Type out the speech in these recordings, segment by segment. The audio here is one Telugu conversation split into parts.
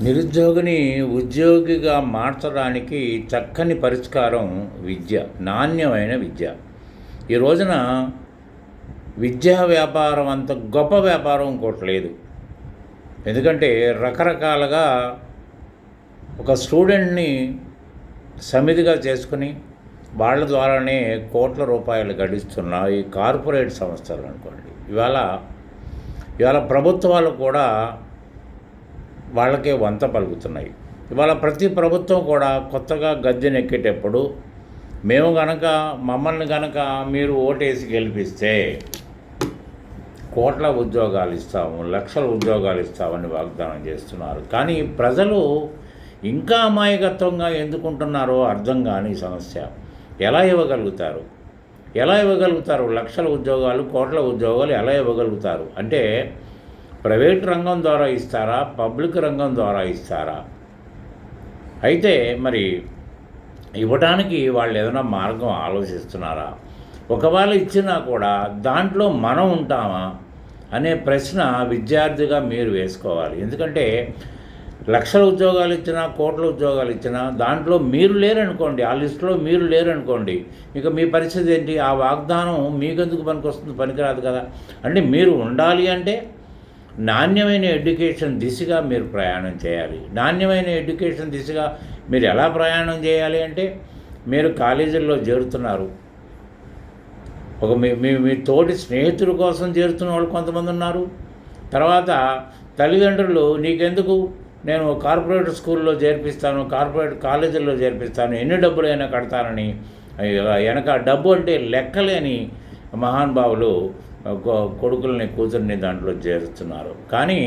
నిరుద్యోగిని ఉద్యోగిగా మార్చడానికి చక్కని పరిష్కారం విద్య నాణ్యమైన విద్య. ఈ రోజున విద్యా వ్యాపారం అంత గొప్ప వ్యాపారం ఇంకోటి లేదు. ఎందుకంటే రకరకాలుగా ఒక స్టూడెంట్ని సమితిగా చేసుకుని వాళ్ళ ద్వారానే కోట్ల రూపాయలు గడిస్తున్న ఈ కార్పొరేట్ సంస్థలు అనుకోండి. ఇవాళ ఇవాళ ప్రభుత్వాలు కూడా వాళ్ళకే వంత పలుకుతున్నాయి. ఇవాళ ప్రతి ప్రభుత్వం కూడా కొత్తగా గద్దెనెక్కేటప్పుడు మేము గనక మమ్మల్ని గనక మీరు ఓటేసి గెలిపిస్తే కోట్ల ఉద్యోగాలు ఇస్తాము లక్షల ఉద్యోగాలు ఇస్తామని వాగ్దానం చేస్తున్నారు. కానీ ప్రజలు ఇంకా అమాయకత్వంగా ఎందుకుంటున్నారో అర్థం కాని సమస్య. ఎలా ఇవ్వగలుగుతారు? ఎలా ఇవ్వగలుగుతారు? లక్షల ఉద్యోగాలు కోట్ల ఉద్యోగాలు ఎలా ఇవ్వగలుగుతారు? అంటే ప్రైవేట్ రంగం ద్వారా ఇస్తారా? పబ్లిక్ రంగం ద్వారా ఇస్తారా? అయితే మరి ఇవ్వడానికి వాళ్ళు ఏదైనా మార్గం ఆలోచిస్తున్నారా? ఒకవేళ ఇచ్చినా కూడా దాంట్లో మనం ఉంటామా? అనే ప్రశ్న విద్యార్థిగా మీరు వేసుకోవాలి. ఎందుకంటే లక్షల ఉద్యోగాలు ఇచ్చినా కోట్ల ఉద్యోగాలు ఇచ్చినా దాంట్లో మీరు లేరనుకోండి ఆ లిస్టులో మీరు లేరనుకోండి ఇక మీ పరిస్థితి ఏంటి? ఆ వాగ్దానం మీకెందుకు పనికొస్తుంది? పనికిరాదు కదా. అంటే మీరు ఉండాలి అంటే నాణ్యమైన ఎడ్యుకేషన్ దిశగా మీరు ప్రయాణం చేయాలి. నాణ్యమైన ఎడ్యుకేషన్ దిశగా మీరు ఎలా ప్రయాణం చేయాలి అంటే మీరు కాలేజీల్లో చేరుతున్నారు. ఒక మీ మీ మీ తోటి స్నేహితుల కోసం చేరుతున్న వాళ్ళు కొంతమంది ఉన్నారు. తర్వాత తల్లిదండ్రులు నీకెందుకు? నేను కార్పొరేట్ స్కూల్లో చేర్పిస్తాను కార్పొరేట్ కాలేజీల్లో చేర్పిస్తాను ఎన్ని డబ్బులైనా కడతానని వెనక డబ్బు అంటే లెక్కలేని మహానుభావులు కొడుకుల్ని కూతుర్ని దాంట్లో చేరుస్తున్నారు కానీ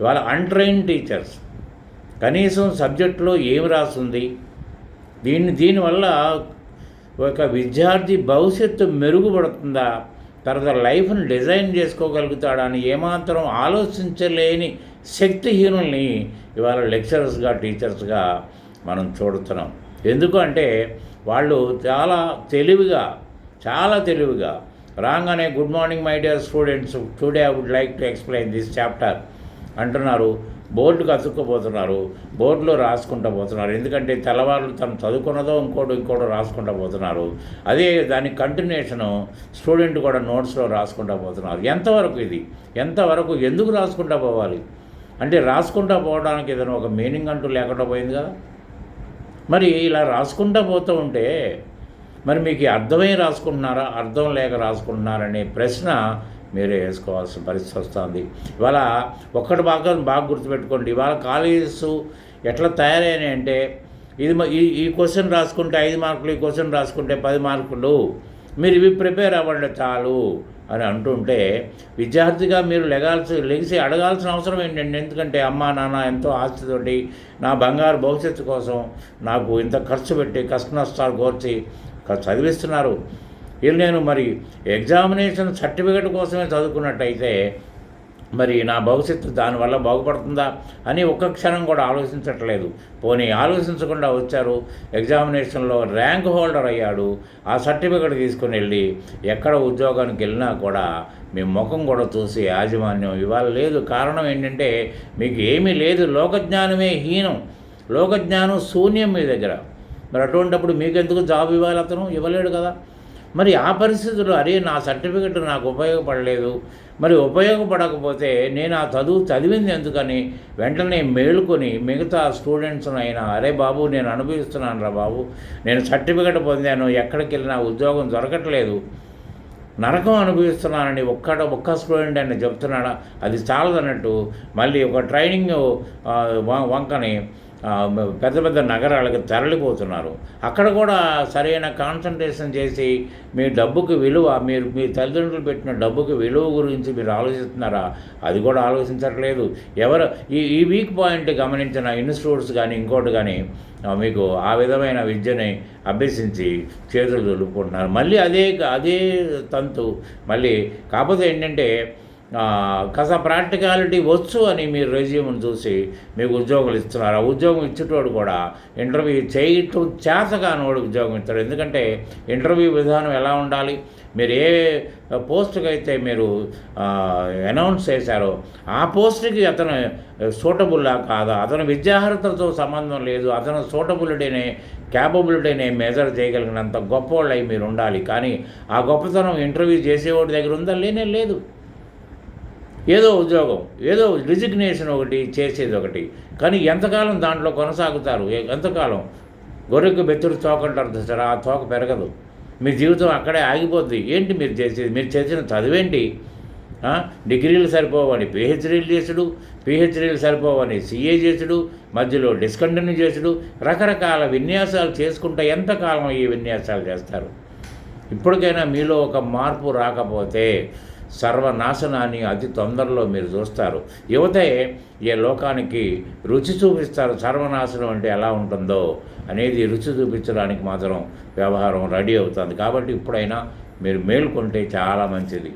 ఇవాళ అన్ట్రైన్ టీచర్స్ కనీసం సబ్జెక్టులో ఏమి రాస్తుంది? దీన్ని దీనివల్ల ఒక విద్యార్థి భవిష్యత్తు మెరుగుపడుతుందా? తర్వాత లైఫ్ని డిజైన్ చేసుకోగలుగుతాడా అని ఏమాత్రం ఆలోచించలేని శక్తిహీనుల్ని ఇవాళ లెక్చరర్స్గా టీచర్స్గా మనం చూడుతున్నాం. ఎందుకంటే వాళ్ళు చాలా తెలివిగా చాలా తెలివిగా రాగానే good morning my dear students today I would like to explain this chapter అంటున్నారు బోర్డుకు అతుక్కుపోతున్నారు బోర్డులో రాసుకుంటూ పోతున్నారు. ఎందుకంటే తెల్లవాళ్ళు తను చదువుకున్నదో ఇంకోటి ఇంకోటి రాసుకుంటూ పోతున్నారు. అదే దాని కంటిన్యూషను స్టూడెంట్ కూడా నోట్స్లో రాసుకుంటూ పోతున్నారు. ఎంతవరకు ఇది? ఎంతవరకు? ఎందుకు రాసుకుంటూ పోవాలి? అంటే రాసుకుంటూ పోవడానికి ఏదైనా ఒక మీనింగ్ అంటూ లేకుండా పోయింది కదా? మరి ఇలా రాసుకుంటూ పోతూ ఉంటే మరి మీకు అర్థమై రాసుకుంటున్నారా అర్థం లేక రాసుకుంటున్నారనే ప్రశ్న మీరే వేసుకోవాల్సిన పరిస్థితి వస్తుంది. ఇవాళ ఒక్కటి బాగా బాగా గుర్తుపెట్టుకోండి. ఇవాళ కాలేజెస్ ఎట్లా తయారైనాయి అంటే ఇది ఈ ఈ క్వశ్చన్ రాసుకుంటే ఐదు మార్కులు ఈ క్వశ్చన్ రాసుకుంటే పది మార్కులు. మీరు ఇవి ప్రిపేర్ అవ్వండి చాలు అని అంటుంటే విద్యార్థిగా మీరు లెగాల్సి లెగిసి అడగాల్సిన అవసరం ఏంటండి? ఎందుకంటే అమ్మా నాన్న ఎంతో ఆస్తితోటి నా బంగారు భవిష్యత్తు కోసం నాకు ఇంత ఖర్చు పెట్టి కష్ట నష్టాలు కోర్చి చదివిస్తున్నారు. వీళ్ళు నేను మరి ఎగ్జామినేషన్ సర్టిఫికేట్ కోసమే చదువుకున్నట్టయితే మరి నా భవిష్యత్తు దానివల్ల బాగుపడుతుందా అని ఒక్క క్షణం కూడా ఆలోచించట్లేదు. పోనీ ఆలోచించకుండా వచ్చారు ఎగ్జామినేషన్లో ర్యాంక్ హోల్డర్ అయ్యాడు ఆ సర్టిఫికెట్ తీసుకుని వెళ్ళి ఎక్కడ ఉద్యోగానికి వెళ్ళినా కూడా మీ ముఖం కూడా చూసి యాజమాన్యం ఇవాళ లేదు. కారణం ఏంటంటే మీకు ఏమీ లేదు. లోకజ్ఞానమే హీనం. లోకజ్ఞానం శూన్యం మీ దగ్గర. మరి అటువంటిప్పుడు మీకెందుకు జాబ్ ఇవ్వాలి అతను? ఇవ్వలేడు కదా. మరి ఆ పరిస్థితుల్లో అరే నా సర్టిఫికెట్ నాకు ఉపయోగపడలేదు. మరి ఉపయోగపడకపోతే నేను ఆ చదువు చదివింది ఎందుకని వెంటనే మేలుకొని మిగతా స్టూడెంట్స్ను అయినా అరే బాబు నేను అనుభవిస్తున్నాను రా బాబు. నేను సర్టిఫికెట్ పొందాను ఎక్కడికి వెళ్ళినా ఉద్యోగం దొరకట్లేదు. నరకం అనుభవిస్తున్నానని ఒక్కడ ఒక్క స్టూడెంట్ అని చెప్తున్నాడా? అది చాలదన్నట్టు మళ్ళీ ఒక ట్రైనింగ్ వంకని పెద్ద పెద్ద నగరాలకు తరలిపోతున్నారు. అక్కడ కూడా సరైన కాన్సన్ట్రేషన్ చేసి మీ డబ్బుకి విలువ మీరు మీ తల్లిదండ్రులు పెట్టిన డబ్బుకి విలువ గురించి మీరు ఆలోచిస్తున్నారా? అది కూడా ఆలోచించట్లేదు. ఎవరు ఈ ఈ వీక్ పాయింట్ గమనించిన ఇన్స్టిట్యూట్స్ కానీ ఇంకోటి కానీ మీకు ఆ విధమైన విద్యని అభ్యసించి చేతులు దులుపుకుంటున్నారు. మళ్ళీ అదే అదే తంతు మళ్ళీ కాకపోతే ఏంటంటే కాస్త ప్రాక్టికాలిటీ వచ్చు అని మీరు రెజ్యూమ్ని చూసి మీకు ఉద్యోగులు ఇస్తున్నారు. ఆ ఉద్యోగం ఇచ్చేటోడు కూడా ఇంటర్వ్యూ చేయటం చేతగానోడు ఉద్యోగం ఇస్తాడు. ఎందుకంటే ఇంటర్వ్యూ విధానం ఎలా ఉండాలి? మీరు ఏ పోస్టుకైతే అయితే మీరు అనౌన్స్ చేశారో ఆ పోస్టుకి అతను సూటబుల్లా కాదా? అతను విద్యార్హతలతో సంబంధం లేదు. అతను సూటబిలిటీని క్యాపబిలిటీని మెజర్ చేయగలిగినంత గొప్పవాళ్ళు అయి మీరు ఉండాలి. కానీ ఆ గొప్పతనం ఇంటర్వ్యూ చేసేవాడి దగ్గర ఉందా? లేనే లేదు. ఏదో ఉద్యోగం ఏదో రిజిగ్నేషన్ ఒకటి చేసేది ఒకటి. కానీ ఎంతకాలం దాంట్లో కొనసాగుతారు? ఎంతకాలం? గొర్రెకు బెత్తుడు తోక అంటారు సార్ ఆ తోక పెరగదు. మీ జీవితం అక్కడే ఆగిపోద్ది. ఏంటి మీరు చేసేది? మీరు చేసిన చదివేంటి? డిగ్రీలు సరిపోవని పిహెచ్డీలు చేసుడు పిహెచ్డీలు సరిపోవని సిఏ చేసుడు మధ్యలో డిస్కంటిన్యూ చేసుడు రకరకాల విన్యాసాలు చేసుకుంటే ఎంతకాలం ఈ విన్యాసాలు చేస్తారు? ఇప్పటికైనా మీలో ఒక మార్పు రాకపోతే సర్వనాశనాన్ని అతి తొందరలో మీరు చూస్తారు. యువతే ఏ లోకానికి రుచి చూపిస్తారు. సర్వనాశనం అంటే ఎలా ఉంటుందో అనేది రుచి చూపించడానికి మాత్రం వ్యవహారం రెడీ అవుతుంది. కాబట్టి ఇప్పుడైనా మీరు మేల్కొంటే చాలా మంచిది.